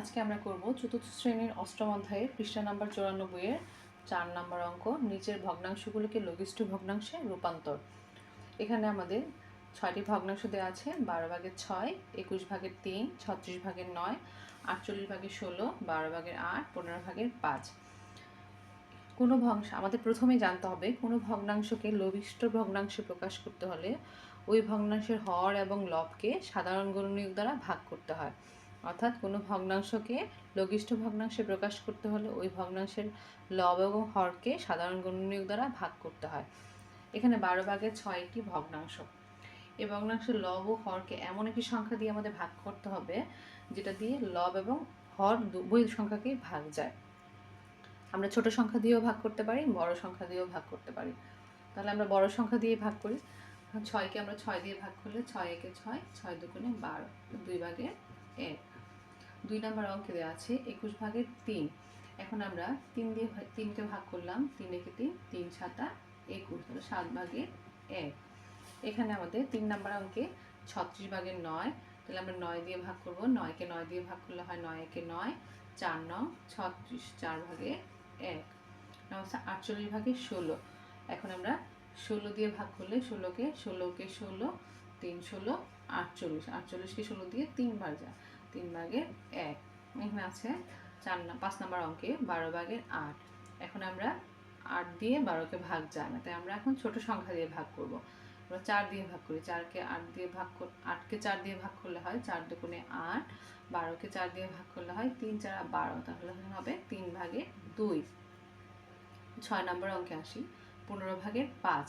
আজকে আমরা করব চতুর্থ শ্রেণির অষ্টম অধ্যায়ে পৃষ্ঠা নাম্বার চুরানব্বই এর চার নাম্বার অঙ্ক, নিচের ভগ্নাংশগুলোকে লঘিষ্ঠ ভগ্নাংশে রূপান্তর। এখানে আমাদের ছয়টি ভগ্নাংশ দেওয়া আছে, বারো ভাগের ছয়, একুশ ভাগের তিন, ছত্রিশ ভাগের নয়, আটচল্লিশ ভাগের ষোলো, বারো ভাগের আট, পনেরো ভাগের পাঁচ। কোনো ভগ্নাংশ, আমাদের প্রথমেই জানতে হবে, কোনো ভগ্নাংশকে লঘিষ্ঠ ভগ্নাংশে প্রকাশ করতে হলে ওই ভগ্নাংশের হর এবং লবকে সাধারণ গণনীয়ক দ্বারা ভাগ করতে হয়। অর্থাৎ কোনো ভগ্নাংশকে লঘিষ্ঠ ভগ্নাংশে প্রকাশ করতে হলে ওই ভগ্নাংশের লব এবং হরকে সাধারণ গণনীয়ক দ্বারা ভাগ করতে হয়। এখানে বারো ভাগের ছয় একটি ভগ্নাংশ। এই ভগ্নাংশের লব ও হরকে এমন একটি সংখ্যা দিয়ে আমাদের ভাগ করতে হবে, যেটা দিয়ে লব এবং হর উভয় সংখ্যাকেই ভাগ যায়। আমরা ছোট সংখ্যা দিয়েও ভাগ করতে পারি, বড় সংখ্যা দিয়েও ভাগ করতে পারি। তাহলে আমরা বড় সংখ্যা দিয়ে ভাগ করি। ছয়কে আমরা ছয় দিয়ে ভাগ করলে ছয় একে ছয় ছয় দুগুণে বারো, দুই ভাগে এক। দুই নম্বর অঙ্কে দেওয়া আছে, একুশ ভাগের তিন। এখন আমরা তিন দিয়ে তিনকে ভাগ করলাম, তিন একে তিন তিন সাতা একুশ, তাহলে সাত ভাগের এক। এখানে আমাদের তিন নম্বর অঙ্কে ছত্রিশ ভাগের নয়, তাহলে আমরা নয় দিয়ে ভাগ করব। নয়কে নয় দিয়ে ভাগ করলে হয় নয় একে নয়, চার নং ছত্রিশ, চার ভাগে এক। নমস্কার আটচল্লিশ ভাগে ষোলো। এখন আমরা ষোলো দিয়ে ভাগ করলে ষোলোকে ষোলোকে ষোলো, তিন ষোলো, আটচল্লিশ। আটচল্লিশকে ষোলো দিয়ে তিনবার যায় তিন ভাগের এক। এখানে আছে চার না পাঁচ নাম্বার অঙ্কে বারো ভাগের আট। এখন আমরা আট দিয়ে বারোকে ভাগ যায় না, তাই আমরা এখন ছোট সংখ্যা দিয়ে ভাগ করব। আমরা চার দিয়ে ভাগ করি, চারকে আট দিয়ে ভাগ কর আটকে চার দিয়ে ভাগ করলে হয় চার দুগুণে আট, বারোকে চার দিয়ে ভাগ করলে হয় তিন চার বারো, তাহলে হবে তিন ভাগে দুই। ছয় নম্বর অঙ্কে আসি, পনেরো ভাগের পাঁচ।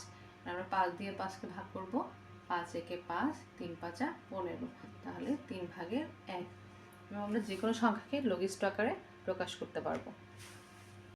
আমরা পাঁচ দিয়ে পাঁচকে ভাগ করব পাঁচ একে পাঁচ, তিন পাঁচা পনেরো। তাহলে তিন ভাগের এক। এবং আমরা যে কোনো সংখ্যাকে লঘিষ্ঠ আকারে প্রকাশ করতে পারব।